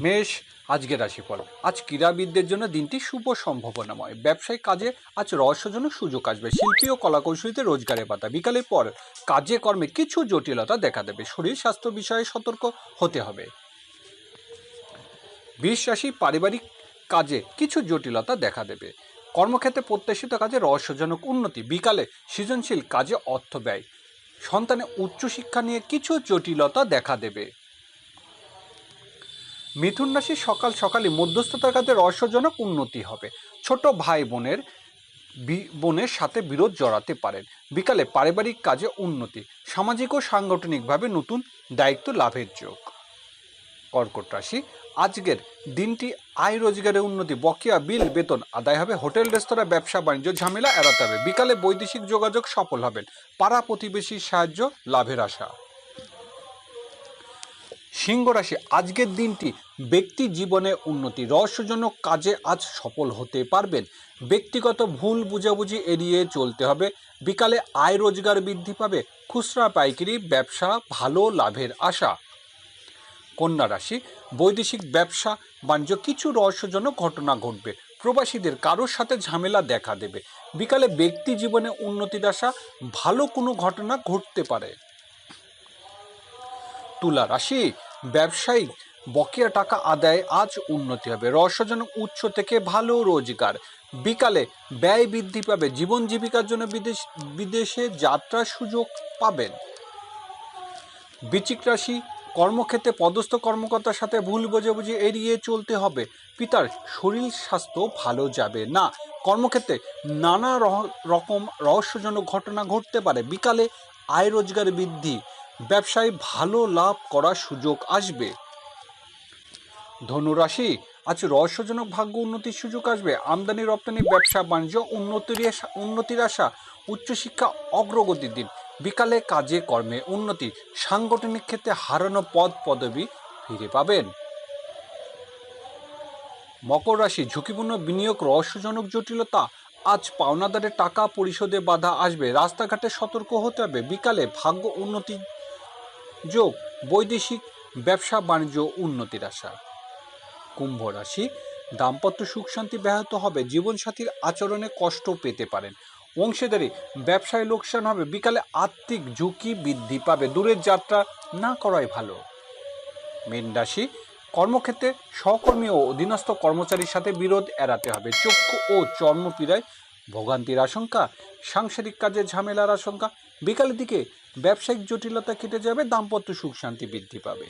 মেষ, আজকের রাশিফল। আজ ক্রীড়াবিদদের জন্য দিনটি শুভ সম্ভাবনাময়। ব্যবসায়িক কাজে আজ রহস্যজনক সুযোগ আসবে। শিল্পী ও কলাকৌশলীতে রোজগারের পাতা। বিকালের পর কাজে কর্মে কিছু জটিলতা দেখা দেবে। শরীর স্বাস্থ্য বিষয়ে সতর্ক হতে হবে। রাশি পারিবারিক কাজে কিছু জটিলতা দেখা দেবে। কর্মক্ষেত্রে প্রত্যাশিত কাজে রহস্যজনক উন্নতি। বিকালে সৃজনশীল কাজে অর্থ ব্যয়। সন্তানের উচ্চশিক্ষা নিয়ে কিছু জটিলতা দেখা দেবে। মিথুন রাশি সকাল সকালে মধ্যস্থতার কাজে রহস্যজনক উন্নতি হবে। ছোট ভাই বোনের বোনের সাথে বিরোধ জড়াতে পারেন। বিকালে পারিবারিক কাজে উন্নতি, সামাজিক ও সাংগঠনিকভাবে নতুন দায়িত্ব লাভের যোগ। কর্কট রাশি, আজকের দিনটি আয় রোজগারের উন্নতি, বকেয়া বিল, বেতন আদায় হবে, হোটেল, রেস্তোরাঁ, ব্যবসা, বাণিজ্য, ঝামেলা এড়াতে হবে। বিকালে বৈদেশিক যোগাযোগ সফল হবেন। পাড়া প্রতিবেশীর সাহায্য, লাভের আশা। সিংহ রাশি, আজকের দিনটি ব্যক্তি জীবনে উন্নতি, রহস্যজনক কাজে আজ সফল হতে পারবেন। ব্যক্তিগত ভুল বুঝাবুঝি এড়িয়ে চলতে হবে। বিকালে আয় রোজগার বৃদ্ধি পাবে, খুচরা পাইকারি ব্যবসা ভালো লাভের আশা। কন্যা রাশি, বৈদেশিক ব্যবসা, বাণিজ্য, কিছু রহস্যজনক ঘটনা ঘটবে। প্রবাসীদের কারোর সাথে ঝামেলা দেখা দেবে। বিকালে ব্যক্তি জীবনে উন্নতির আশা, ভালো কোনো ঘটনা ঘটতে পারে। তুলা রাশি ব্যবসায়িক বকেয়া টাকা আদায় আজ উন্নতি হবে। রহস্যজনক উৎস থেকে ভালো রোজগার। বিকালে ব্যয় বৃদ্ধি পাবে। জীবন জীবিকার জন্য বিদেশ, বিদেশে যাত্রার সুযোগ পাবেন। বিচিক রাশি, কর্মক্ষেত্রে পদস্থ কর্মকর্তার সাথে ভুল বোঝাবুঝি এড়িয়ে চলতে হবে। পিতার শরীর স্বাস্থ্য ভালো যাবে না। কর্মক্ষেত্রে নানা রকম রহস্যজনক ঘটনা ঘটতে পারে। বিকালে আয় রোজগার বৃদ্ধি। ব্যবসায় ভালো লাভ করার সুযোগ আসবে। ধনুরাশি, আজ রহস্যজনক ভাগ্য উন্নতির সুযোগ আসবে। আমদানি, রপ্তানি, ব্যবসা, বাণিজ্য, উন্নতির উন্নতির আশা, উচ্চশিক্ষা, অগ্রগতির দিন। বিকালে কাজে, কর্মে উন্নতি, সাংগঠনিক ক্ষেত্রে হারানো পদ, পদবি ফিরে পাবেন। মকর রাশি, ঝুঁকিপূর্ণ বিনিয়োগ, রহস্যজনক জটিলতা, আজ পাওনাদারের টাকা পরিশোধে বাধা আসবে। রাস্তাঘাটে সতর্ক হতে হবে। বিকালে ভাগ্য উন্নতি যোগ, বৈদেশিক, ব্যবসা, বাণিজ্য, উন্নতির আশা। কুম্ভ রাশি, দাম্পত্য সুখ শান্তি ব্যাহত হবে, জীবনসাথীর আচরণে কষ্ট পেতে পারেন। অংশীদারি, ব্যবসায় লোকসান হবে, বিকালে আর্থিক ঝুঁকি বৃদ্ধি পাবে, দূরের যাত্রা না করাই ভালো। মীন রাশি, কর্মক্ষেত্রে সহকর্মী ও অধীনস্থ কর্মচারীর সাথে বিরোধ এড়াতে হবে, চক্ষু ও চর্মপীড়ায় ভোগান্তির আশঙ্কা, সাংসারিক কাজে ঝামেলার আশঙ্কা। বিকালের দিকে ব্যবসায়িক জটিলতা কেটে যাবে, দাম্পত্য সুখ শান্তি বৃদ্ধি পাবে।